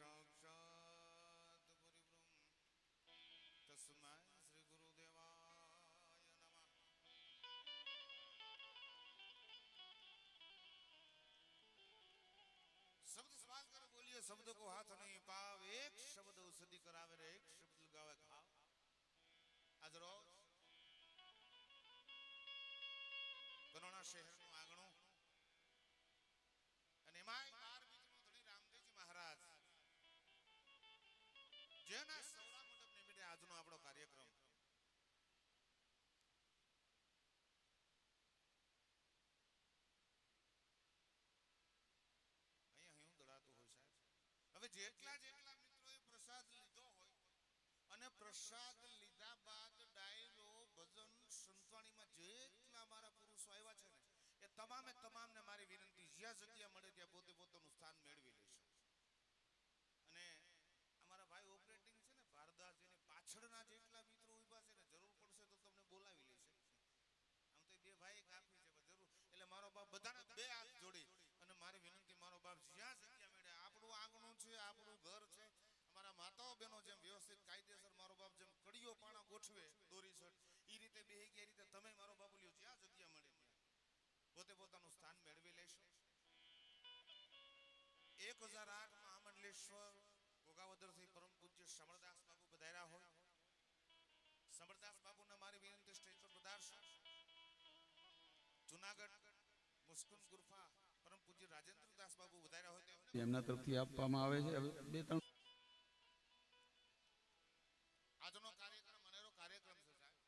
साक्षात् परिब्रह्म तस्मै श्रीगुरुदेवाय नमः शब्द समाज कर बोलिए शब्द को हाथ नहीं पाव, एक शब्द औषधि करावे रे एक शब्द लगावे खाव आज रोज करोना शहर में જેટલા સ્થાન મેળવી લેશે અને અમારા ભાઈ ઓપરેટિંગ છે ને ભારદાસ એની પાછળના જેટલા મિત્રો ઊભા છે ને, જરૂર પડશે તો તમને બોલાવી લેશે બે ભાઈ જરૂર. એટલે મારો બાપ બધાને બે હાથ જોડી અને મારી વિનંતી મારો બાપ જ્યાં જગ્યા મળે આપણું આંગણું છે, આપણું ઘર છે. અમારા માતાઓ બહેનો જેમ વ્યવસ્થિત કાયદેસર મારો બાપ જેમ કડીઓ પાણા ગોઠવે, દોરી શર્ટ એ રીતે બે ગયા રીતે તમે મારો બાપુ લ્યો જ્યાં જગ્યા મળે. પોતે પોતાનું સ્થાન મેળવી લેશો. એક હજાર આઠ મહામંડલેશ્વર ગોગાવદરથી પરમ પૂજ્ય સમરદાસ બાબુ પધાર્યા હોય. સમરદાસ બાપુને મારી વિનંતી સ્ટેજ પર પધારશો. જુનાગઢ મુસ્કુન ગુરફા એમના તરફથી આપવામાં આવે છે. બે ત્રણ આજનો કાર્યક્રમ અનેરો કાર્યક્રમ છે સાહેબ.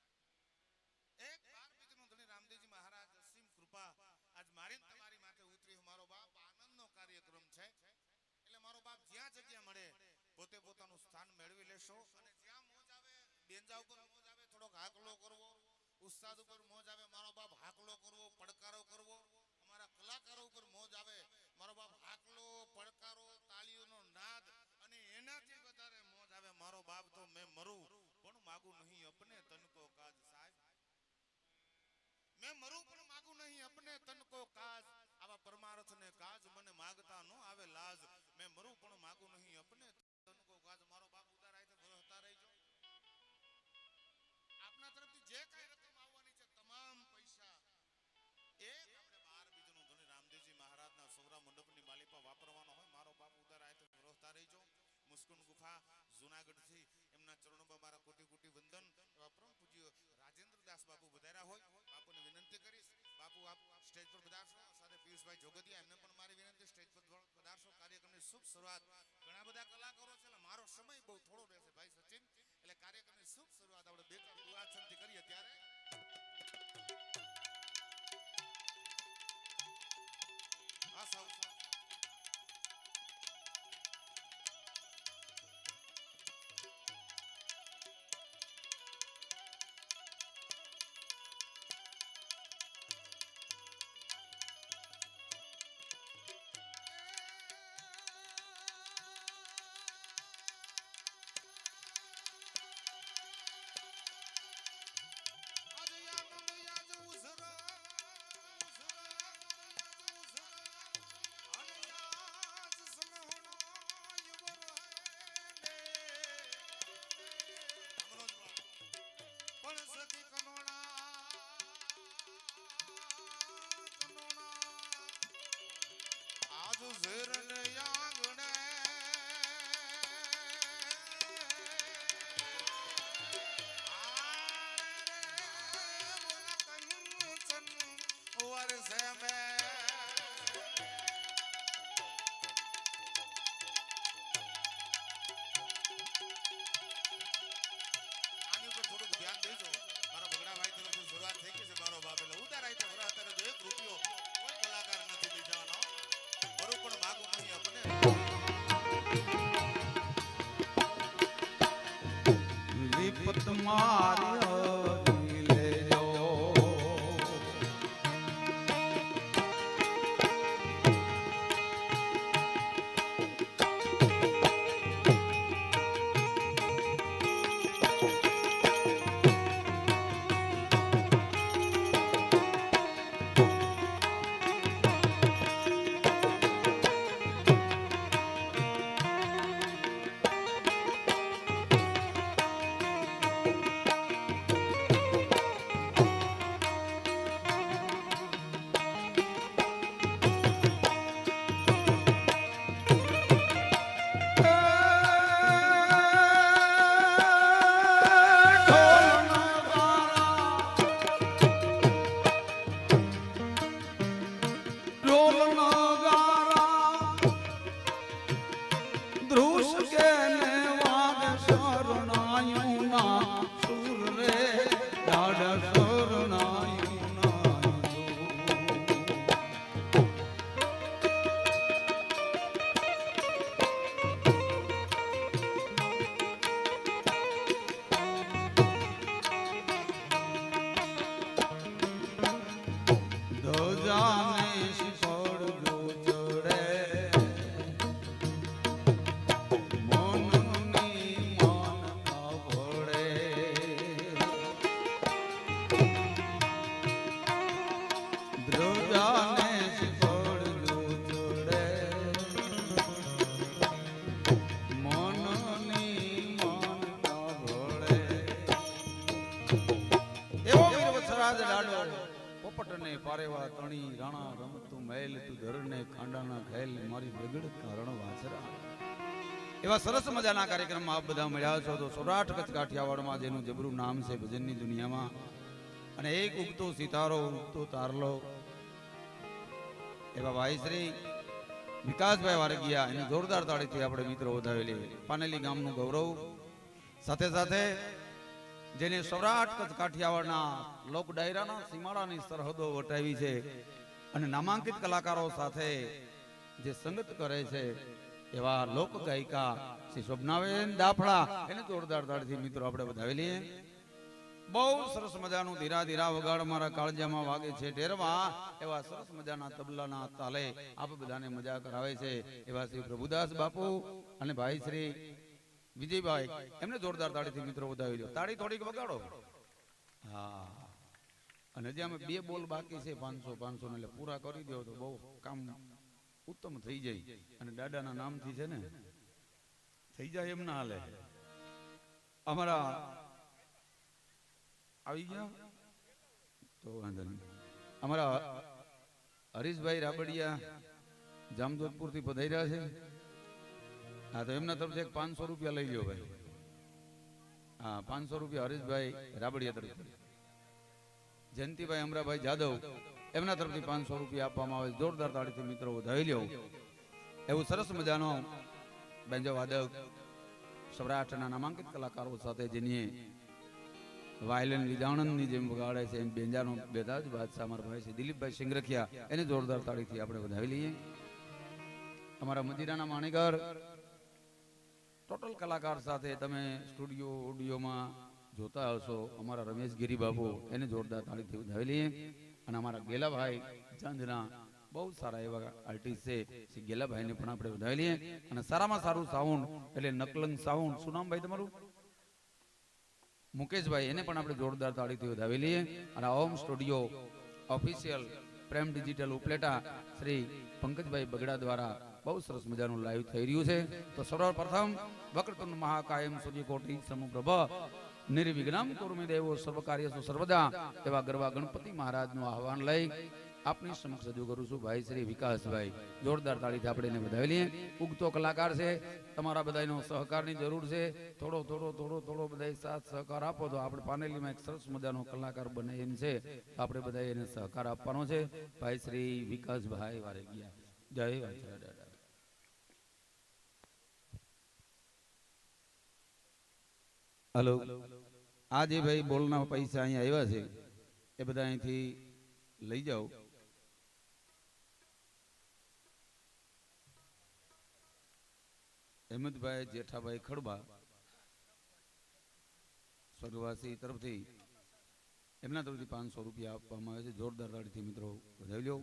એક બાર બીજનું ધણી રામદેવજી મહારાજ અસીમ કૃપા આજ મારી તમારી માથે ઉતરી મારો બાપ આનંદનો કાર્યક્રમ છે. એટલે મારો બાપ જ્યાં જગ્યા મળે પોતે પોતાનું સ્થાન મેળવી લેશો. અને જ્યાં મોજ આવે બેંજા ઉપર મોજ આવે થોડોક હાકલો કરવો. ઉસ્તાદ ઉપર મોજ આવે મારો બાપ હાકલો કરવો પડકારો કરવો. કલાકારો ઉપર મોજ આવે. મારો બાપ હાકલો, પડકારો, તાળીઓનો નાદ અને એનાથી વધારે મોજ આવે. મારો બાપ તો મેં મરું, પણ માગું નહીં અપને તનકો કાજ સાહેબ. મેં મરું, પણ માગું નહીં અપને તનકો કાજ. આવા પરમાર્થ ને કાજ મને માગતા નો આવે લાજ. મેં મરું, પણ માગું નહીં મુસ્કુન ગુફા, જુનાગઢથી એમના ચરણોમાં મારા કોટી કોટી વંદન એવા પરમ પૂજ્ય રાજેન્દ્રદાસ બાપુ વધાર્યા હોય. બાપુને વિનંતી કરીશ. બાપુ, આપ સ્ટેજ પર પધારશો. સાથે પિયુષભાઈ જોગતિયા, એમને પણ મારી વિનંતી, સ્ટેજ પર પધારશો. કાર્યક્રમની શુભ શરૂઆત ઘણા બધા કલાકારો છે મારો સમય બહુ થોડો રહેશે. ભાઈ સચિન good. પારેવા રાણા રમતું મહેલ, તું ધરને ખાંડાના ઘેલ મારી બગડ કારણ વાસરા એવા સરસ મજાના કાર્યક્રમમાં આપ બધા મળ્યા છો તો સૌરાષ્ટ્ર કચ્છ કાઠિયાવાડમાં જેનું જબરું નામ છે ભજનની દુનિયામાં, અને એક ઉગતો સિતારો, ઉગતો તારલો. એવા ભાઈ શ્રી વિકાસભાઈ વારગીયા, એને જોરદાર તાળીથી આપણે મિત્રો વધાવેલી. પાનેલી ગામનું ગૌરવ. સાથે સાથે જેને સૌરાષ્ટ્ર કચ્છ કાઠિયાવાડના લોક ડાયરાના સીમાડાની સરહદો વટાવી છે અને નામાંકિત કલાકારો સાથે જે સંગત કરે છે એવા લોક ગાયિકા શ્રી શોભનાબેન દાફડા એને જોરદાર તાળીથી મિત્રો આપણે વધાવી લઈએ. બહુ સરસ મજાનું ધીરા ધીરા વગાડ મારા કાળજામાં વાગે છે ઢેરમાં એવા સરસ મજાના તબલાના તાલે આપ બધાને મજા કરાવે છે. એવા શ્રી પ્રભુદાસ બાપુ અને ભાઈ શ્રી વિજયભાઈ, એમને જોરદાર તાળીથી મિત્રો વધાવી દો તાળી થોડીક વગાડો. હા. અને અમે બે બોલ બાકી છે, પાંચસો પાંચસો એટલે પૂરા કરી દો તો બહુ કામ ઉત્તમ થઈ જાય. અને દાદાના નામથી છે ને, થઈ જાય એમ ના હાલે. અમારા આવી ગયા? તો વાંધો નહીં. અમારા હરીશભાઈ રાબડિયા જામજોધપુરથી પધાર્યા છે. હા, તો એમના તરફથી પાંચસો રૂપિયા લઈ લ્યો ભાઈ. હા, પાંચસો રૂપિયા હરીશભાઈ રાબડિયા તરફથી. જયંતિભાઈ અમરાભાઈ જાદવ, એમના તરફથી પાંચસો રૂપિયા આપવામાં આવે જોરદાર તાળીથી મિત્રો વધાવી લ્યો. એવું સરસ મજાનો બેન્જો વાદક, સૌરાષ્ટ્રના નામાંકિત કલાકારો સાથે જેની વાયલન વિદાણંદની જેમ વગાડે છે, એમ બેંજાનો બેધા જ બાદશાહ અમારા ભાઈ છે, દિલીપભાઈ સિંગરખિયા. એને જોરદાર તાળીથી આપણે વધાવી લઈએ. અમારા મદિરાના માણીગર ટોટલ કલાકાર સાથે તમે સ્ટુડિયો, ઓડિયોમાં જોતા હશો. અમારા રમેશ ગિરી બાબુ એને જોરદાર તાળીથી વધાવી લઈએ અને અમારા ગેલાભાઈ ચાંદના બહુ સારા એવા આર્ટિસ્ટ છે. શ્રી ગેલાભાઈને પણ આપણે વધાવી લઈએ અને સારામાં સારું સાઉન્ડ એટલે નકલંગ સાઉન્ડ શું નામ ભાઈ તમારું? મુકેશભાઈ, એને પણ આપણે જોરદાર તાળીથી વધાવી લઈએ અને Om studio official Prem digital Upleta Shri Pankajbhai Bagda દ્વારા બહુ સરસ મજાનું લાઈવ થઈ રહ્યું છે. તો સર્વપ્રથમ વક્રતુંડ મહાકાયમ સૂર્યકોટી સમપ્રભ નિર્વિઘ્નમ કુર્મી દેવો સર્વ કાર્યસુ સર્વદા એવા ગરવા ગણપતિ મહારાજનું આહવાન લઈ આપની સમક્ષ રજૂ કરું છું ભાઈ શ્રી વિકાસભાઈ. જોરદાર તાળીથી આપણે એને વધાવી લઈએ. ઉગતો કલાકાર છે. તમારા બધાનો સહકારની જરૂર છે. થોડો થોડો થોડો થોડો બધા સાથ સહકાર આપો તો આપણે પાનેલીમાં એક સરસ મજાનો કલાકાર બને એમ છે. આપણે બધા એને સહકાર આપવાનો છે. ભાઈ શ્રી વિકાસભાઈ વારે ગયા. જય વાછરા દાદા હલો. આ જે ભાઈ બોલના પૈસા અહીંયા આવ્યા છે, એ બધા અહીંથી લઈ જાઓ. હેમંતભાઈ, જેઠાભાઈ ખડબા, સ્વર્ગવાસી તરફથી એમના તરફથી પાંચસો રૂપિયા આપવામાં આવે છે. જોરદાર તાળીથી મિત્રો વધાવી લો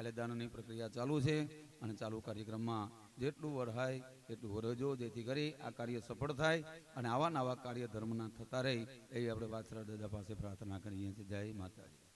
એટલે દાનની પ્રક્રિયા ચાલુ છે અને ચાલુ કાર્યક્રમમાં જેટલું વરહાય એટલું વરજો જેથી કરી આ કાર્ય સફળ થાય અને આવા નવા કાર્ય ધર્મના થતા રહે, એવી આપણે વાછરા દાદા પાસે પ્રાર્થના કરીએ છીએ. જય માતાજી.